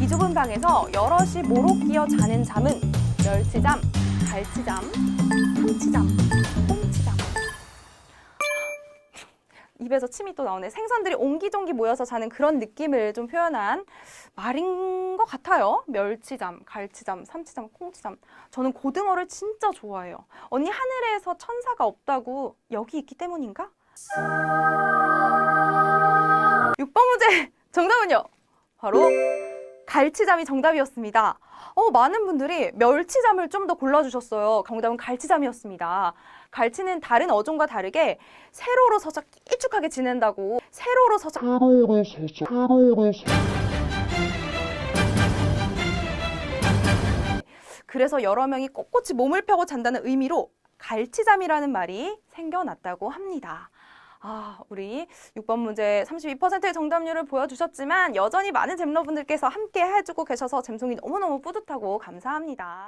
이 좁은 방에서 여럿이 모로 끼어 자는 잠은 멸치잠, 갈치잠, 참치잠, 꽁치잠. 입에서 침이 또 나오네. 생선들이 옹기종기 모여서 자는 그런 느낌을 좀 표현한 말인 것 같아요. 멸치잠, 갈치잠, 삼치잠, 꽁치잠. 저는 고등어를 진짜 좋아해요. 언니 하늘에서 천사가 없다고 여기 있기 때문인가? 6번 문제 정답은요. 바로 갈치잠이 정답이었습니다. 어, 많은 분들이 멸치잠을 좀 더 골라주셨어요. 정답은 갈치잠이었습니다. 갈치는 다른 어종과 다르게 세로로 서서 길쭉하게 지낸다고 세로로 서서 그래서 여러 명이 꼿꼿이 몸을 펴고 잔다는 의미로 갈치잠이라는 말이 생겨났다고 합니다. 아, 우리 6번 문제 32%의 정답률을 보여주셨지만 여전히 많은 잼러분들께서 함께 해주고 계셔서 잼송이 너무너무 뿌듯하고 감사합니다.